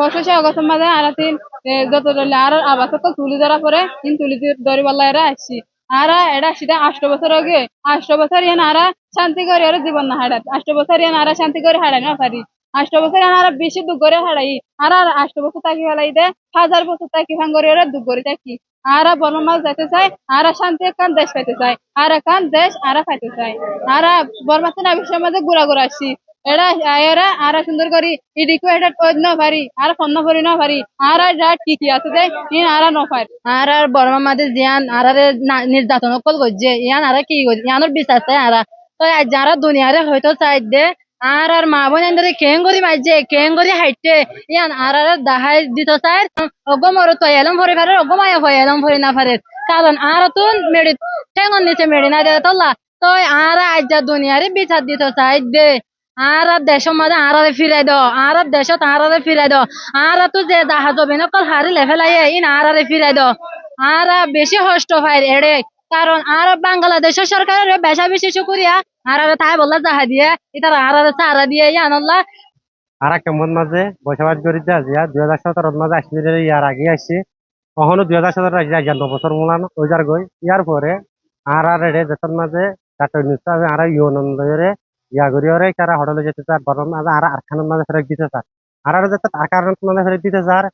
একুশে অগস্টের মাঝে আরা তিন যত ধরলে আর আবাস তো তুলি ধরা পরে তিন তুলি ধরি বললা এরা আসছি আরা এটা সেটা আষ্ট বছর আগে আষ্ট বছর ইয়ান আরা শান্তি করে আর জীবন না হারাত আষ্ট বছর ইয়ান আরা শান্তি করে হারাই না পারি আষ্ট বছর আরা বেশি দুঃখ করে হারাই আর আর আষ্ট বছর থাকি ফেলাই দে হাজার বছর থাকি ভাঙ্গরি ওরা দুঃখ করে থাকি আরা বনমাল যেতে চাই আরা শান্তি কান দেশ পাইতে চাই আর কান দেশ আরা পাইতে চাই আর বর্মাসেন আবিষ্কার মাঝে ঘুরা ঘুরা আসছি এরা না ঠিকই আছে ইন নির্যাতন কল করছে ইয়ান আর কি ইয়ানোর বিশ্বাস আর তো যারা দুনিয়ারে হয়তো চাই দে আর আর মা বোন এন্দরে কেং করি মাইছে কেং করি হাইটে ইয়ান আর আর দাহাই দিত চাই অগ মর তো এলম ভরে পারে অগ মায়া ভয় এলম ভরে না পারে কারণ আর তো মেডি ঠেঙ্গন নিচে মেডি না দে তোলা তো আর আজ যা দুনিয়ারে বিচার দিত চাই দে আর দেশের মাঝে আর আরে ফিরাই আর আর দেশত আর আরে ফিরাই দাও আর তো যে জাহাজ হবে না কল হারি লেফেলাই ইন আর আরে ফিরাই দাও আর বেশি কষ্ট হয় এড়ে কারণ আর বাংলাদেশের সরকারের বেশা বেশি শুকুরিয়া আর তাই বললা জাহা দিয়ে ইতার আর আর সারা দিয়ে ইয়ানল্লা আর কেমন মাঝে বসবাস করি যা দুই হাজার সতেরোর মাঝে আসলে ইয়ার আগে আসছে কখনো দুই হাজার সতেরো আসছে এগারো বছর মূলান ওই যার গই ইয়ার পরে আর আর এড়ে দেশের মাঝে নিশ্চয় হবে আর ইউনন্দরে ইয়া করি ওরে কারা হোটেলে যেতে চার বরং আর আরখানের মাঝে ফেরত দিতে চার আর আর যাতে আরখানের মাঝে ফেরত দিতে চার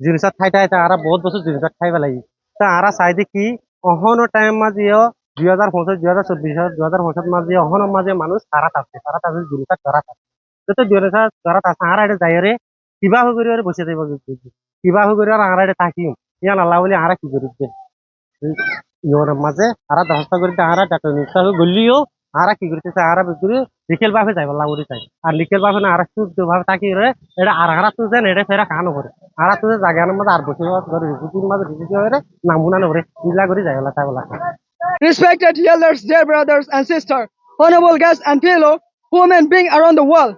জিনিসত খাইতে খাইতে আর বহুত বছর জিনিসত খাই পেলাই। তা আর চাই দেখি অহনো টাইম মাঝেও দুই হাজার পঁচিশ দুই হাজার চব্বিশ দুই হাজার পঁচিশ মাঝে অহনো মাঝে মানুষ তারা আছে তারা আছে জিনিসত ধরা আছে। যত হাজার ধরা আছে আর আড়ে যাই রে কিবা হৈ কৰি বসে থাকিব কিবা হৈ কৰি আর আড়ে থাকিম। ইয়ান আল্লাহ বলে আর কি করি ইয়র মাঝে আর দশটা করে আর ডাক্তার গলিও আর কি করতেছে আর বিক্রি লিখেল ভাবে যাই বল্লা উড়ি চাই আর লিখেল ভাবে না আর শুদ্ধ ভাবে থাকি রে এটা আর হারা তুই এটা ফেরা কানো করে আর তুই জায়গার মধ্যে আর বসে করে রিসিপির মাঝে রিসিপি হয়ে নামুনা নরে ইলা করে যাই বলা তাই বলা Respected elders, dear brothers and sisters, honorable guests and fellow human beings around the world.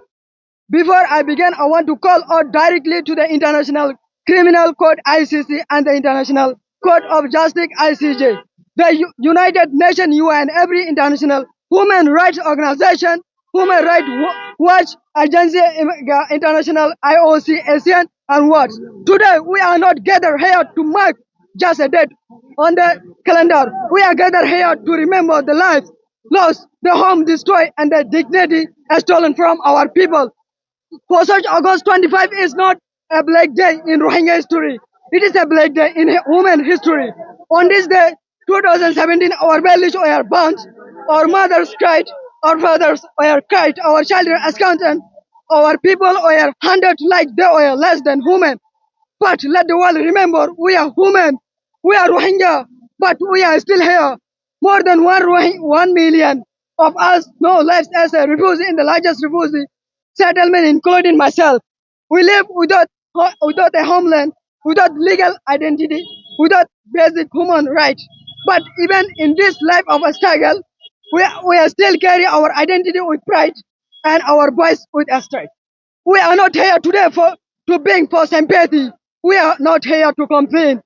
Before I begin, I want to call out directly to the International Criminal Court ICC and the International Court of Justice ICJ, the U- United Nations UN, every international human rights organization, human rights watch agency, international IOC, ASEAN, and what. Today we are not gathered here to mark just a date on the calendar. We are gathered here to remember the lives lost, the home destroyed, and the dignity stolen from our people. For such August 25 is not a black day in Rohingya history. It is a black day in human history. On this day, 2017, our values were burnt, our mothers cried, our fathers were cried, our children accountant, our people were hunted like they were less than human. But let the world remember we are human. We are Rohingya, but we are still here. More than one, Rohing- one million of us know lives as a refugee in the largest refugee settlement, including myself. We live without, ho- without a homeland, without legal identity, without basic human rights. But even in this life of a struggle, we, we are still carry our identity with pride and our voice with strength. We are not here today for to beg for sympathy. We are not here to complain.